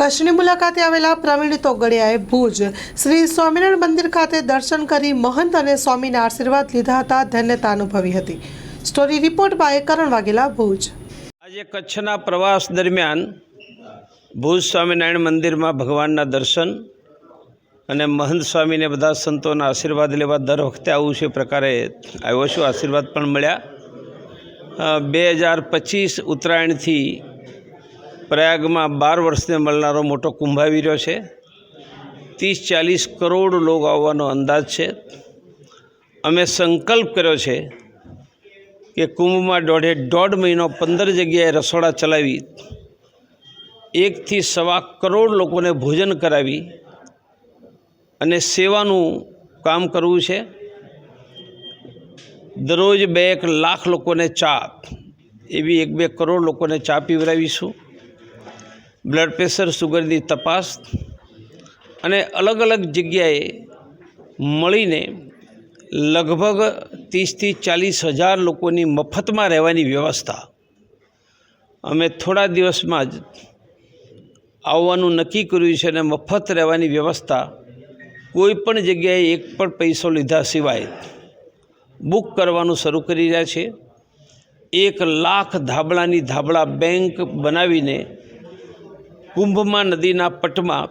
કચ્છની મુલાકાતે આવેલા પ્રવીણ તોગડિયાએ ભુજ શ્રી સ્વામિનારાયણ મંદિર ખાતે દર્શન કરી મહંત અને સ્વામીના આશીર્વાદ લીધા હતા, ધન્યતા અનુભવી હતી. Story report by Karan Vaghela, Bhuj. આજે કચ્છના પ્રવાસ દરમિયાન ભુજ સ્વામિનારાયણ મંદિરમાં ભગવાનના દર્શન અને મહંત સ્વામીને બધા સંતોના આશીર્વાદ લેવા દર વખતે આવું છે પ્રકારે આવ્યો છું. આશીર્વાદ પણ મળ્યા. બે હજાર પચીસ ઉત્તરાયણથી પ્રયાગમાં બાર વર્ષને મળનારો મોટો કુંભ આવી રહ્યો છે. ત્રીસ ચાલીસ કરોડ લોકો આવવાનો અંદાજ છે. અમે સંકલ્પ કર્યો છે કે કુંભમાં દોઢે દોઢ મહિનો પંદર જગ્યાએ રસોડા ચલાવી, એકથી સવા કરોડ લોકોને ભોજન કરાવી અને સેવાનું કામ કરવું છે. દરરોજ બે એક લાખ લોકોને ચા, એવી એક બે કરોડ લોકોને ચા પીવડાવીશું. બ્લડ પ્રેશર, સુગરની તપાસ અને અલગ અલગ જગ્યાએ મળીને લગભગ ત્રીસથી ચાલીસ હજાર લોકોની મફતમાં રહેવાની વ્યવસ્થા. અમે થોડા દિવસમાં જ આવવાનું નક્કી કર્યું છે અને મફત રહેવાની વ્યવસ્થા કોઈ પણ જગ્યાએ એક પણ પૈસો લીધા સિવાય બુક કરવાનું શરૂ કરી રહ્યા છે. એક લાખ ધાબળાની ધાબળા બેંક બનાવીને કુંભમાં, નદીના પટમાં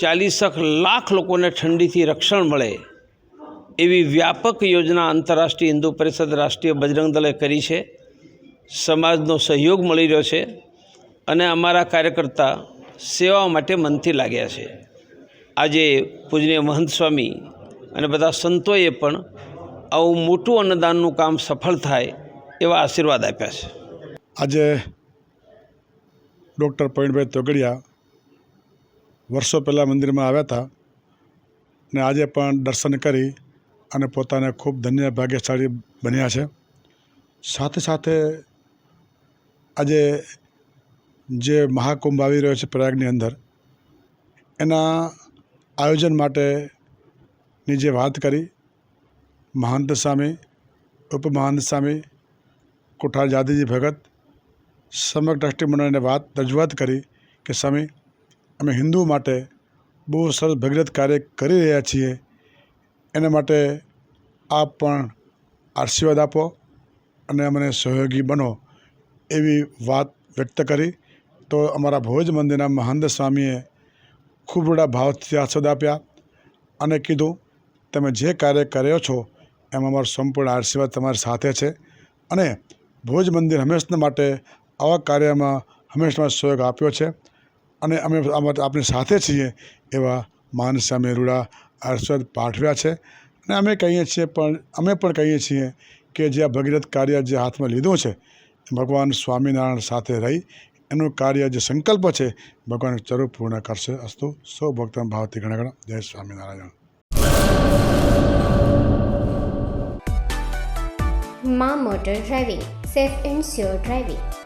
ચાલીસક લાખ લોકોને ઠંડીથી રક્ષણ મળે એવી વ્યાપક યોજના આંતરરાષ્ટ્રીય હિન્દુ પરિષદ રાષ્ટ્રીય બજરંગ દળે કરી છે. સમાજનો સહયોગ મળી રહ્યો છે અને અમારા કાર્યકર્તા સેવા માટે મનથી લાગ્યા છે. આજે પૂજનીય મહંત સ્વામી અને બધા સંતોએ પણ આવું મોટું અન્નદાનનું કામ સફળ થાય એવા આશીર્વાદ આપ્યા છે. આજે ડૉક્ટર પ્રવીણભાઈ તોગડિયા વર્ષો પહેલાં મંદિરમાં આવ્યા હતા ને આજે પણ દર્શન કરી અને પોતાને ખૂબ ધન્ય ભાગ્યશાળી બન્યા છે. સાથે સાથે આજે જે મહાકુંભ આવી રહ્યો છે પ્રયાગની અંદર, એના આયોજન માટેની જે વાત કરી, મહંત સ્વામી, ઉપમહંત સ્વામી, કોઠાર જાદીજી ભગત સમગ્ર ટ્રસ્ટી મંડળને વાત, રજૂઆત કરી કે, સ્વામી, અમે હિન્દુ માટે બહુ સરસ ભગીરથ કાર્ય કરી રહ્યા છીએ. એના માટે આપ પણ આશીર્વાદ આપો અને અમને સહયોગી બનો. એવી વાત વ્યક્ત કરી. તો અમારા ભોજ મંદિરના મહંત સ્વામીએ ખૂબ મોટા ભાવથી આશીર્વાદ આપ્યા અને કીધું, તમે જે કાર્ય કર્યો છો, એમાં અમારો સંપૂર્ણ આશીર્વાદ તમારી સાથે છે. અને ભોજ મંદિર હંમેશના માટે આવા કાર્યમાં હંમેશા સહયોગ આપ્યો છે. અને અમે આપણી સાથે છીએ એવા માનસા મેરુડા રૂડા આશીર્વાદ પાઠવ્યા છે. અને અમે કહીએ છીએ પણ, અમે પણ કહીએ છીએ કે જે આ ભગીરથ કાર્ય જે હાથમાં લીધું છે, ભગવાન સ્વામિનારાયણ સાથે રહી, એનું કાર્ય જે સંકલ્પ છે, ભગવાન જરૂર પૂર્ણ કરશે. અસ્તુ સૌ ભક્ત ભાવથી ઘણા ઘણા જય સ્વામિનારાયણ. માં motor driving, safe and sure driving.